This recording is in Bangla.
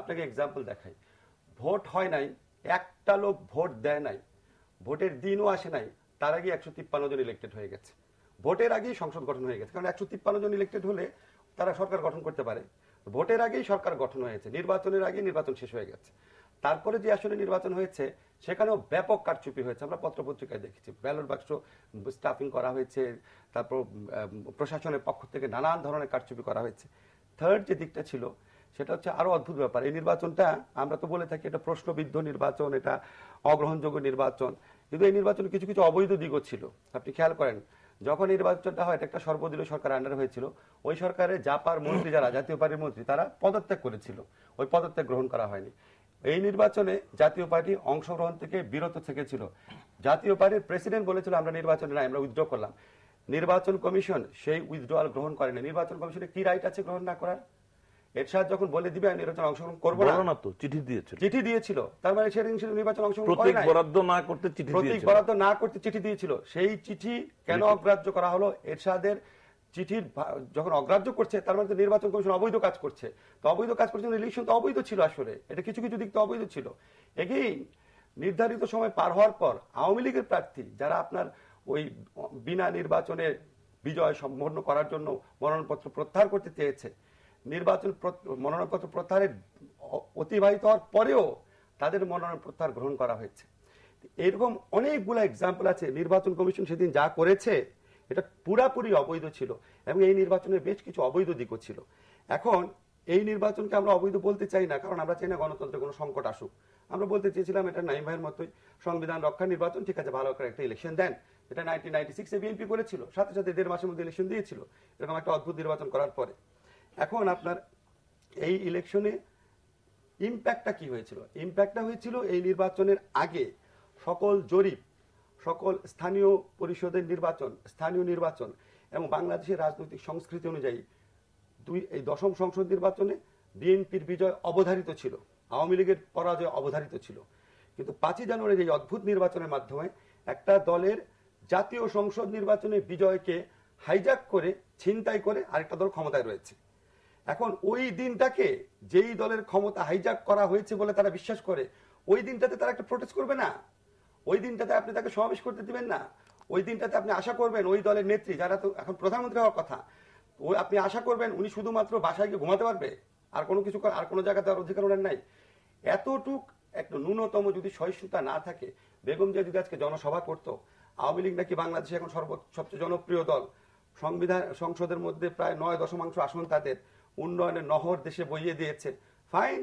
আপনাকে এক্সাম্পল দেখাই। ভোট হয় নাই, একটা লোক ভোট দেয় নাই, ভোটের দিনও আসে নাই, তার আগে একশো তিপ্পান্ন জন ইলেক্টেড হয়ে গেছে। ভোটের আগেই সংসদ গঠন হয়ে গেছে, কারণ একশো তিপ্পান্ন জন ইলেক্টেড হলে তারা সরকার গঠন করতে পারে। ভোটের আগেই সরকার গঠন হয়েছে, নির্বাচনের আগেই নির্বাচন শেষ হয়ে গেছে। তারপরে যে আসলে নির্বাচন হয়েছে, সেখানেও ব্যাপক কারচুপি হয়েছে। আমরা পত্রপত্রিকায় দেখেছি, ব্যালট বাক্স স্টাফিং করা হয়েছে, তারপর প্রশাসনের পক্ষ থেকে নানান ধরনের কারচুপি করা হয়েছে। থার্ড যে দিকটা ছিল সেটা হচ্ছে আরও অদ্ভুত ব্যাপার। এই নির্বাচনটা আমরা তো বলে থাকি, এটা প্রশ্নবিদ্ধ নির্বাচন, এটা অগ্রহণযোগ্য নির্বাচন। কিন্তু এই নির্বাচনে কিছু কিছু অবৈধ দিকও ছিল। আপনি খেয়াল করেন, যখন নির্বাচনটা হয়, এটা একটা সর্বদলীয় সরকার আন্ডার হয়েছিল। ওই সরকারের জাপার মন্ত্রী যারা, জাতীয় পার্টির মন্ত্রী, তারা পদত্যাগ করেছিল। ওই পদত্যাগ গ্রহণ করা হয়নি। এই নির্বাচনে জাতীয় পার্টি অংশগ্রহণ থেকে বিরত থেকেছিল। জাতীয় পার্টির প্রেসিডেন্ট বলেছিল, আমরা নির্বাচনে নাই, আমরা উইথড্র করলাম। নির্বাচন কমিশন সেই উইথড্রয়াল গ্রহণ করেনি। নির্বাচন কমিশনে কি রাইট আছে গ্রহণ না করার? এরশাদ যখন বলে দিবে আমি নির্বাচন অংশগ্রহণ করব না। তো চিঠি দিয়েছিল। চিঠি দিয়েছিল। তার মানে সেদিন সে নির্বাচন অংশগ্রহণ করে নাই। বরাদ্দ না করতে চিঠি প্রতীক দিয়েছিল। বরাদ্দ না করতে চিঠি দিয়েছিল। সেই চিঠি কেন অগ্রাহ্য করা হলো? এরশাদের চিঠির যখন অগ্রাহ্য করছে তার মানে নির্বাচন কমিশন অবৈধ কাজ করছে। তো অবৈধ কাজ করছে ইলেকশন তো অবৈধ ছিল আসলে। এটা কিছু কিছু দিক তো অবৈধ ছিল। এগেইন নির্ধারিত সময় পার হওয়ার পর আওয়ামী লীগের প্রার্থী যারা আপনার ওই বিনা নির্বাচনে বিজয় সম্পন্ন করার জন্য মনোনয়নপত্র প্রত্যাহার করতে চেয়েছে নির্বাচন মনোনয়নপত্র প্রত্যাহারের অতিবাহিত হওয়ার পরেও তাদের মনোনয়ন প্রত্যাহার গ্রহণ করা হয়েছে। এরকম অনেকগুলো এক্সাম্পল আছে। নির্বাচন কমিশন সেদিন যা করেছে, এটা পুরাপুরি অবৈধ ছিল এবং এই নির্বাচনের বেশ কিছু অবৈধ দিকও ছিল। এখন এই নির্বাচনকে আমরা অবৈধ বলতে চাই না, কারণ আমরা চাই না গণতন্ত্রে কোনো সংকট আসুক। আমরা বলতে চেয়েছিলাম এটা নাইম ভাইয়ের মতোই, সংবিধান রক্ষা নির্বাচন, ঠিক আছে, ভালো করে একটা ইলেকশন দেন। এটা নাইনটিন নাইনটি সিক্সে বিএনপি করেছিল, সাথে সাথে দেড় মাসের মধ্যে ইলেকশন দিয়েছিল। এরকম একটা অদ্ভুত নির্বাচন করার পরে। এখন আপনার এই ইলেকশনে ইম্প্যাক্টটা কি হয়েছিল? ইম্প্যাক্টটা হয়েছিল এই নির্বাচনের আগে সকল জরিপ, সকল স্থানীয় পরিষদের নির্বাচন, স্থানীয় নির্বাচন এবং বাংলাদেশের রাজনৈতিক সংস্কৃতি অনুযায়ী দুই, এই দশম সংসদ নির্বাচনে বিএনপির বিজয় অবধারিত ছিল, আওয়ামী লীগের পরাজয় অবধারিত ছিল। কিন্তু পাঁচই জানুয়ারির এই অদ্ভুত নির্বাচনের মাধ্যমে একটা দলের জাতীয় সংসদ নির্বাচনে বিজয়কে হাইজ্যাক করে, ছিনতাই করে আরেকটা দল ক্ষমতায় রয়েছে। এখন ওই দিনটাকে যেই দলের ক্ষমতা হাইজ্যাক করা হয়েছে বলে তারা বিশ্বাস করে, ওই দিনটাতে তারা একটা প্রোটেস্ট করবে না? ওই দিনটাতে আপনি তাকে সমাবেশ করতে দিবেন না? ওই দিনটাতে আপনি আশা করবেন ওই দলের নেত্রী, যারা তো এখন প্রধানমন্ত্রী হওয়ার কথা ওই আপনি আশা করবেন উনি শুধুমাত্র বাসায় গিয়ে ঘুমাতে পারবে? আর কোনো কিছু আর কোনো জায়গাতে আর অধিকার ওনার নাই। এতটুক একটা ন্যূনতম যদি সহিষ্ণুতা না থাকে, বেগম জিয়া যদি আজকে জনসভা করতো, আওয়ামী লীগ নাকি বাংলাদেশে এখন সর্ব, সবচেয়ে জনপ্রিয় দল, সংবিধান, সংসদের মধ্যে প্রায় নয় দশমাংশ আসন তাদের উন্নয়নের নহর দেশে বইয়ে দিয়েছে ফাইন